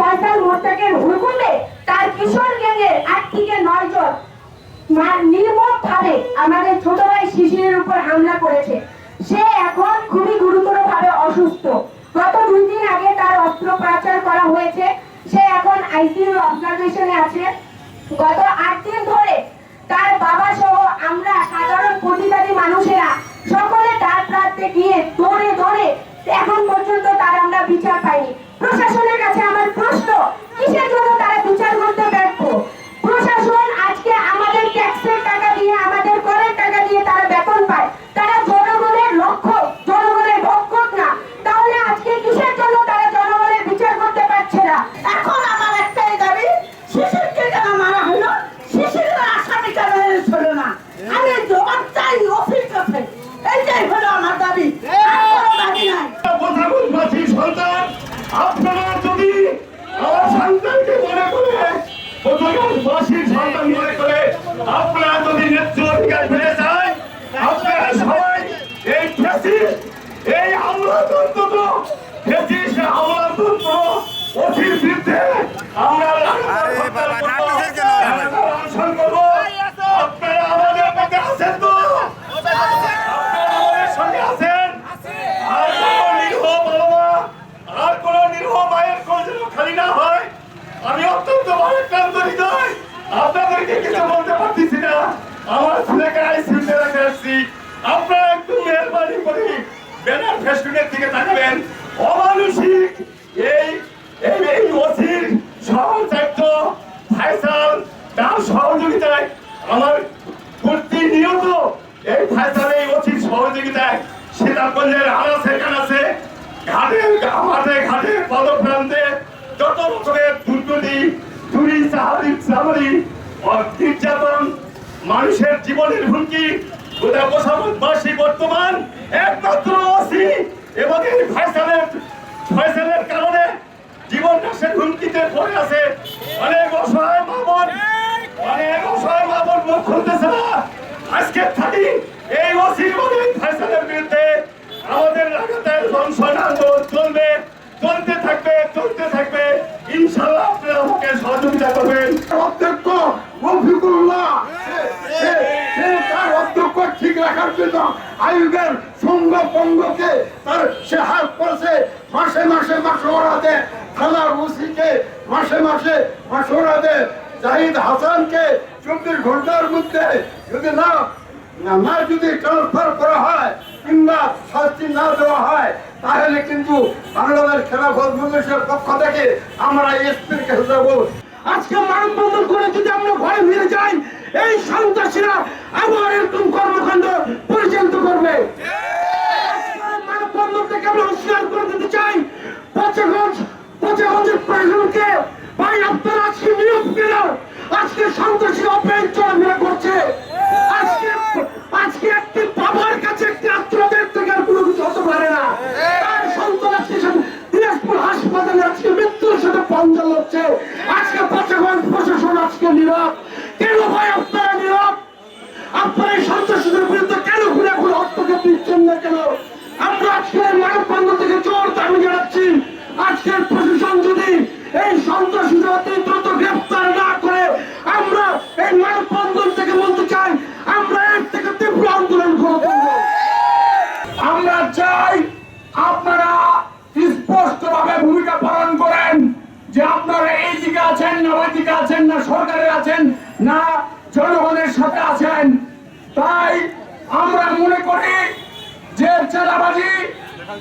ফয়সাল মোর্চাকের হুকুমে তার কিশোর গ্যাংয়ের আট থেকে নয় জন আমাদের ছোট ভাই শিশিরের উপর হামলা করেছে। সে এখন খুবই গুরুতর ভাবে অসুস্থ। গত দুই দিন আগে তার অস্ত্রোপচার করা হয়েছে। সে এখন আইসিইউ অবজারভেশনে আছে। গত আট দিন ধরে আপনারা যদি আমার সন্তানকে মনে করে প্রধানমন্ত্রীর সন্তান মনে করে আপনারা যদি নেত্র অধিকার ফিরে চান আপনারা সবাই এই ফেসিস এই আমলাতন্ত্র ফেসিস আমলাতন্ত্র অধীর বিরুদ্ধে আমরা আরে বাবা, ডাকতেছেন কেন? অনশন করব আপনারা আমাদের পথে আছেন তো আপনারা আমাদের সঙ্গে আছেন আর কোন নিরীহ বাবা আর কোন নিরীহ মায়ের কোন যেন খালি না হয় আমি অত্যন্ত ভারাক্রান্ত হৃদয় আপনাদেরকে কিছু বলতে পারতেছি না আমার ছেলেকে আইসিউতে রেখে আসছি আপনারা একটু মেহরবানি করে ব্যানার ফেস্টুনের দিকে তাকাবেন। অমানুষিক, এই এই ওসির সহচার্য ফাইসাল তার সহযোগিতায় আমার প্রতিনিয়ত এই ফাইসাল, এই ওসির সহযোগিতায় সীতাকুণ্ডের আনাসে কানাসে ঘাটে মাঠে ঘাটে, পদপ্রান্তে যত রকমের দুর্গতি চুরি, চাহারি, চামারি নির্যাতন, মানুষের জীবনের হুমকি গোটা বসাবাসী বর্তমান একমাত্র ওসি এবং এই ফাইসালের ফয়সালের কারণে জীবন নাশের হুমকিতে পড়ে আছে। অনেক অসহায় মামন, অনেক অসহায় মামন মুখ খুলতেছে না। আজকে থাকি এই ওসি এবং এই ফয়সালের বিরুদ্ধে আমাদের লাগাতার দংশন আন্দোলন চলবে, চলতে থাকবে চলতে থাকবে। ইনশাল্লাহ আপনারা আমাকে সহযোগিতা করবেন অধ্যক্ষ রফিকুল্লাহ সে- সে তার অধ্যক্ষ ঠিক রাখার জন্য আয়ুবের সঙ্গ পঙ্গকে তার সে হাত করেছে। মাসে মাসে মাসোরা দেয় থানার ওসিকে মাসে মাসে মাসোরা দেয় জাহিদ হাসানকে চব্বিশ ঘণ্টার মধ্যে যদি না না যদি ট্রান্সফার করা হয় কিংবা শাস্তি না দেওয়া হয়, তাহলে কিন্তু বাংলাদেশ খেলাফত মজলিসের পক্ষ থেকে আমরা এসপির কাছে যাব আজকে মানববন্ধন করে যদি আমরা ঘরে ফিরে যাই, এই সন্ত্রাসীরা আবার এরকম কর্মকাণ্ড পরিচালিত করবে। মানববন্ধন আমরা হুঁশিয়ার করে দিতে চাই? পচেগঞ্জ পচেগঞ্জের প্রশাসনকে ভাই আপনারা আজকে নিয়োগ পেল আজকে সন্ত্রাসী অপেন চলাফেরা করছে। আজকে আজকে একটি বাবার কাছে একটি আত্মীয়দের থেকে আর কোনো কিছু হতে পারে না। তার সন্তান আজকে দিনাজপুর হাসপাতালে আজকে মৃত্যুর সাথে পাঞ্জা লড়ছে। আজকে পচেগঞ্জ প্রশাসন আজকে নীরব কেন ভাই আপনারা আপনারা সন্ত্রাসীদের বিরুদ্ধে কেন ঘুরে ঘুরে হস্তক্ষেপ দিচ্ছেন না কেন? আমরা আজকের মানববন্ধ থেকে জোর দাবি জানাচ্ছি আজকের প্রশাসন যদি এই সন্ত্রাসীদের অতি দ্রুত গ্রেফতার না করে, আমরা এই মানববন্ধন থেকে বলতে চাই, আমরা এর থেকে তীব্র আন্দোলন করে তুলব। আমরা চাই আপনারা স্পষ্ট ভাবে ভূমিকা পালন করেন যে আপনারা এই দিকে আছেন না ওই দিকে আছেন না সরকারের আছেন না জনগণের সাথে আছেন তাই আমরা মনে করি যে চাঁদাবাজি,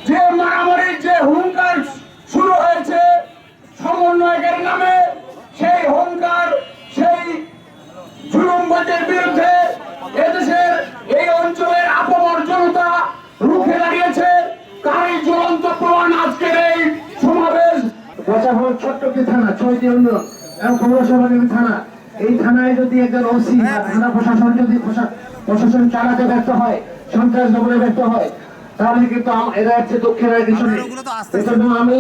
যে মারামারি, যে হুঙ্কার শুরু হয়েছে সমন্বয়কের নামে, সেই হুঙ্কার, সেই জুলুমবাজের বিরুদ্ধে এদেশের এই অঞ্চলের আপামর জনতা রুখে দাঁড়িয়েছে। তারই জ্বলন্ত প্রমাণ আজকের এই সমাবেশ। বচাফল ছোট্ট থানা, ছয়টি অন্য এবং পৌরসভার থানা। এই থানায় যদি একজন ওসি থানা প্রশাসন যদি প্রশা- প্রশাসন চালাতে ব্যর্থ হয় সন্ত্রাস দমনে ব্যর্থ হয়। তাহলে কিন্তু এরা হচ্ছে দক্ষিণ কিছু নেই। এজন্য আমি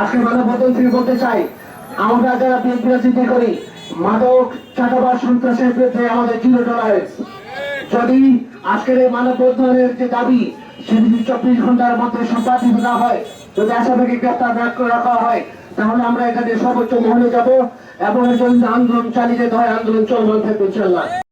আজকে মানববন্ধন থেকে বলতে চাই আমরা যারা বিএনপি রাজনীতি করি মাদক চাটাবাস সন্ত্রাসের বিরুদ্ধে আমাদের জিরো টলারেন্স যদি আজকের এই মানববন্ধনের যে দাবি সেটি যদি চব্বিশ ঘণ্টার মধ্যে সম্পাদিত না হয় যদি আসামিকে গ্রেপ্তার না করে রাখা হয় তাহলে আমরা এখানে সর্বোচ্চ মহলে যাব এবং এর জন্য আন্দোলন চালিয়ে যেতে হয় আন্দোলন চলমান থাকবে ইনশাল্লাহ